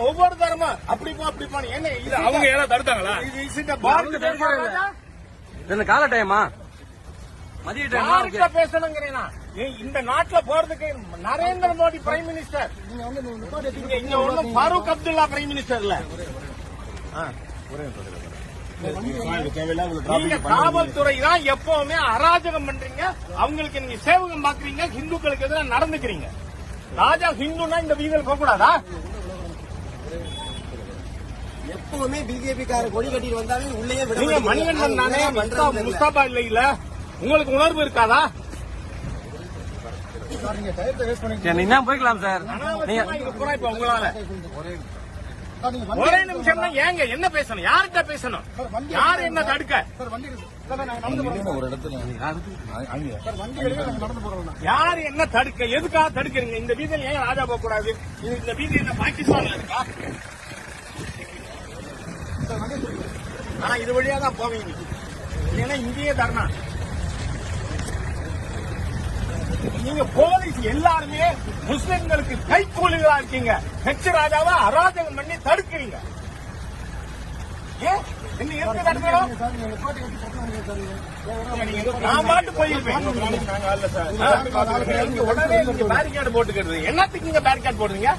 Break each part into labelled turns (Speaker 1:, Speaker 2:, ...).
Speaker 1: ஒவ்வொரு தரமா அப்படி போ அப்படி போன என்ன
Speaker 2: அவங்க யாராவது தடுத்தாங்களா
Speaker 1: இது
Speaker 3: கால டைமா?
Speaker 1: பேசணுங்கிறேனா இந்த நாட்டுல போறதுக்கு நரேந்திர மோடி பிரைம் மினிஸ்டர் இங்க ஒண்ணும் ஃபாரூக் அப்துல்லா பிரைம் மினிஸ்டர் இல்ல. நீங்க காவல்துறை தான் எப்பவுமே அராஜகம் பண்றீங்க. அவங்களுக்கு நீங்க சேவகம் பாக்குறீங்க. ஹிந்துக்களுக்கு எதிராக நடந்துக்கிறீங்க. ராஜா ஹிந்துனா இந்த வீதியில் போக கூடாதா?
Speaker 3: எப்பவுமே பிஜேபி கார கொடி கட்டிட்டு வந்தாலே உள்ளே.
Speaker 1: மணிகண்டன். முஸ்தாபா இல்ல. இல்ல. உங்களுக்கு உணர்வு இருக்காதா?
Speaker 3: நீங்க போய்க்கலாம் சார்
Speaker 1: உங்களால. ஒரே நிமிஷம் ஏங்க என்ன பேசணும்? யார்கிட்ட பேசணும்? யார் என்ன தடுக்க? யார் என்ன தடுக்க? எதுக்காக தடுக்கிறீங்க? இந்த வீதியில் ஏன் ராஜா போக கூடாது? இது இந்த வீதி என்ன பாகிஸ்தான்ல இருக்கா? ஆனா இது வழியா தான் போவீங்க. இல்லைன்னா இங்கேயே தரணா. நீங்க போலீஸ் எல்லாருமே முஸ்லிம்களுக்கு கைக்கூலிகளா இருக்கீங்க. ஹெச் ராஜாவை அராஜகம் பண்ணி தடுக்கிறீங்க. நான் பாட்டு போயிருப்பேன். உடனே நீங்க பேரிகார்டு போட்டுக்கிறது. என்னத்துக்கு நீங்க பேரிகார்டு போடுறீங்க?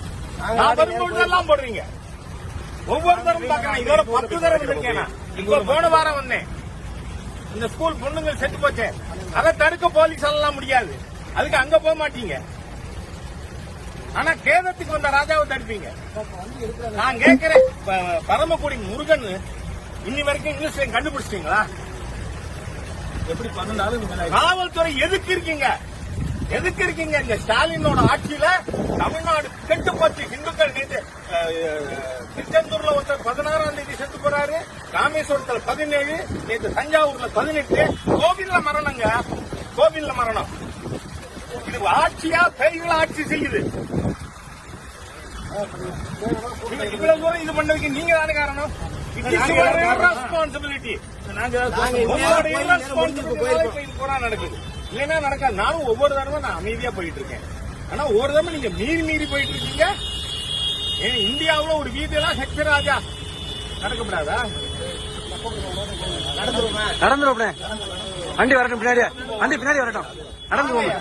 Speaker 1: நான் போடுறீங்க. ஒவ்வொரு தரம் பாக்கிறேன் இதோட பத்து தரம் இருக்கேன் நான். இப்போ போன வாரம் வந்தேன். இந்த ஸ்கூல் பொண்ணுங்க செத்து போச்சு. அதை தடுக்க போலீஸ் எல்லாம் முடியாது. அதுக்கு அங்க போக மாட்டீங்க. ஆனா கேதத்துக்கு வந்த ராஜாவை தடுப்பீங்க. நான் கேட்கிறேன் பரமக்குடி முருகன் இன்னி வரைக்கும் இங்கிலீஷ்ல கண்டுபிடிச்சிட்டீங்களா?
Speaker 2: எப்படி நீங்க
Speaker 1: காவல்துறை எதுக்கு இருக்கீங்க? எதுக்கு இருக்கீங்க? இந்த ஸ்டாலினோட ஆட்சியில தமிழ்நாடு கெட்டு போச்சு. இந்துக்கள் நேற்று திருச்செந்தூர்ல ஒருத்தர் பதினாறாம் தேதி செத்து போறாரு. ராமேஸ்வரத்துல பதினேழு நேற்று தஞ்சாவூர்ல பதினெட்டு. கோவில்ல மரணங்க. கோவில்ல மரணம். இது ஆட்சியா பேய்கள் ஆட்சி செய்யுது. இவ்வளவு தூரம் இது பண்ணதுக்கு நீங்க தானே காரணம்? ரெஸ்பான்சிபிலிட்டி நடக்குது. இல்லைன்னா நடக்காது. நானும் ஒவ்வொரு தடவை நான் அமைதியா போயிட்டு இருக்கேன். ஆனா ஒரு தடவை நீங்க மீறி மீறி போயிட்டு இருக்கீங்க. ஏன் இந்தியாவுல ஒரு வீதியெல்லாம் ஹெச் ராஜா. நடக்கப்படாதா?
Speaker 3: நடந்துரும் வண்டி வரட்டும் பின்னாடி வண்டி பின்னாடி வரட்டும். நடந்து போங்க